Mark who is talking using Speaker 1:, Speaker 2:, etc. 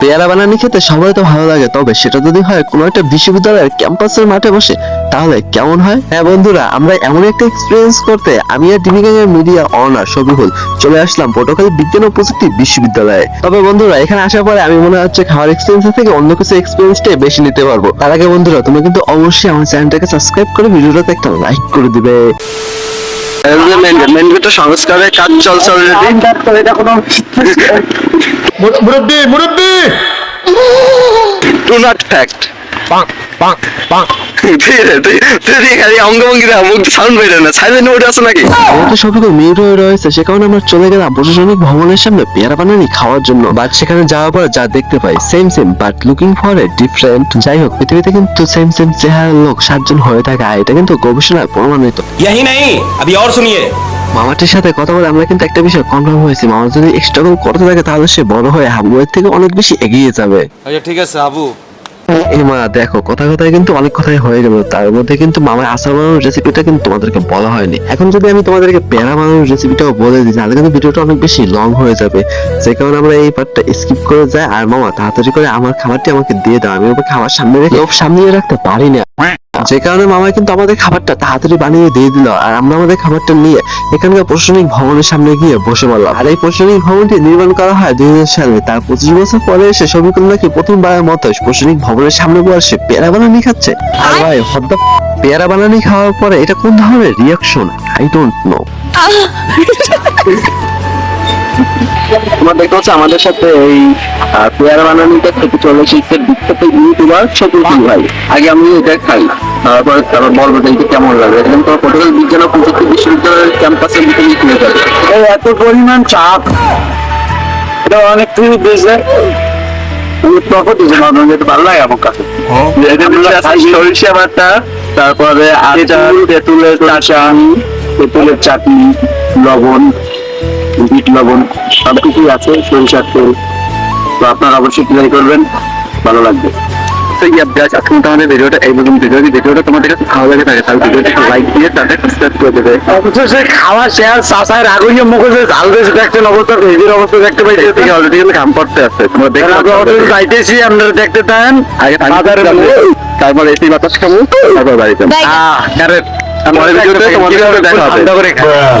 Speaker 1: পেয়ারা বানানি খেতে সবাই তো ভালো লাগে, তবে সেটা যদি হয় কোনো একটা বিশ্ববিদ্যালয়ের ক্যাম্পাসের মাঠে বসে, তাহলে কেমন হয়? হ্যাঁ বন্ধুরা, আমরা এমন একটা এক্সপিরিয়েন্স করতে আমি আর ডিমিগাং এর মিডিয়া অনার শফিকুল চলে আসলাম পটুয়াখালী বিজ্ঞান ও প্রযুক্তি বিশ্ববিদ্যালয়ে। তবে বন্ধুরা, এখানে আসার পরে আমি মনে হচ্ছে খাওয়ার এক্সপিরিয়েন্স থেকে অন্য কিছু এক্সপিরিয়েন্সটাই বেশি নিতে পারব। তার আগে বন্ধুরা, তোমরা কিন্তু অবশ্যই আমার চ্যানেলটাকে সাবস্ক্রাইব করে ভিডিওটাতে একটা লাইক করে দিবে। মেন গেটটা সংস্কারের কাজ চলছে অলরেডি এটা কোনো
Speaker 2: মুরব্বী! মুরব্বী
Speaker 1: টু নট ফ্যাক্ট খালি অঙ্গভঙ্গি দেওয়া মুখ সাউন্ড বেরো না সাইলেন্ট মোড আছে নাকি যেহেতু সবটুকু মিউট হয়ে রয়েছে সে কারণে আমরা চলে গেলাম প্রশাসনিক ভবনের সামনে পেয়ারা বানানি খাওয়ার জন্য বাট সেখানে যাওয়ার পর যা দেখতে পাই same same but looking for a different যাই হোক পৃথিবীতে কিন্তু সেম সেম চেহারার লোক সাতজন হয়ে থাকে আর এটা কিন্তু গবেষণায় প্রমাণিত
Speaker 3: यही नहीं अभी और सुनिए
Speaker 1: মামাটির সাথে কথা বলে আমরা কিন্তু একটা বিষয় কনফার্ম হয়েছি মামা যদি স্ট্রাগল করতে থাকে তাহলে সে বড় হয়ে হাবুয়ের থেকে অনেক বেশি এগিয়ে যাবে
Speaker 4: আচ্ছা ঠিক আছে আবু
Speaker 1: এই মা, দেখো কথা কথায় কিন্তু অনেক কথাই হয়ে গেল তার মধ্যে কিন্তু মামার আচার বানানোর রেসিপিটা কিন্তু তোমাদেরকে বলা হয়নি। এখন যদি আমি তোমাদেরকে প্যারা বানানোর রেসিপিটাও বলে দিই, তাহলে কিন্তু ভিডিওটা অনেক বেশি লং হয়ে যাবে। যে কারণে আমরা এই পার্টটা স্কিপ করে যাই, আর মামা, তাড়াতাড়ি করে আমার খাবারটি আমাকে দিয়ে দাও। আমি ওকে খাবার সামনে রেখে সামনে রাখতে পারি না। যে কারণে মামা কিন্তু আমাদের খাবারটা তাড়াতাড়ি বানিয়ে দিয়ে দিল আর আমরা আমাদের খাবারটা নিয়ে এখানকার প্রশাসনিক ভবনের সামনে গিয়ে বসে পড়লাম। আর এই প্রশাসনিক ভবনটি নির্মাণ করা হয় দুই হাজার সালে। তার পঁচিশ বছর পরে এসে সবিকুল নাকি প্রথমবারের মতো প্রশাসনিক ভবনের সামনে বসে পেয়ারা বানানি খাচ্ছে। আর ভাই হদ্দা পেয়ারা বানানি খাওয়ার পরে এটা কোন ধরনের রিয়াকশন আই ডোন্ট নো তোমার দেখতে হচ্ছে আমাদের সাথে এই পেয়ারা বানানিটা খেতে চলে এসেছে। বিখ্যাত ইউটিউবার শকুল ভাই আগে আমি এটা খাই তারপরে তারপর বলব এটা কেমন লাগে। বিজ্ঞান ও প্রযুক্তি বিশ্ববিদ্যালয়ের ক্যাম্পাসের ভিতরে খুলে যাবে।
Speaker 2: এই এত পরিমাণ চাপ। এটা অনেক কিছু দিয়েছে।
Speaker 1: প্রফিট দিচ্ছে না এটা ভালো লাগে আমার কাছে। সরিষা বাটা তারপরে আচার তেঁতুলের চাটনি তেঁতুলের চাটনি লবণ বিট লবণ সব কিছুই আছে সরিষার তেল তো আপনারা অবশ্যই ট্রাই করবেন ভালো লাগবে। তো ইয়া গাছ আজকে আমাদের ভিডিওটা এই পর্যন্ত। ভিডিও ভিডিওটা তোমাদের কাছে ভালো লাগে থাকে তাহলে ভিডিওটা লাইক দিয়ে তাদের সাবস্ক্রাইব করে দেবে।
Speaker 2: অথচ খাওয়া শেয়ার চাষায় রাগইয়ে মুখে ঝাল দিয়েছে দেখছেন অবস্থা দেখতে পাইছে।
Speaker 1: থেকে অলরেডি কিন্তু কাম করতে আছে। তোমরা দেখে
Speaker 2: আমরা যাইতেছি আপনারা দেখতে পান
Speaker 1: আগে বাজারে তারপর এসি বাতাস খাব তারপর বাড়িতে।
Speaker 2: আহ,
Speaker 1: পরের ভিডিওতে তোমাদের দেখা হবে।
Speaker 2: ঠান্ডা করে খাও।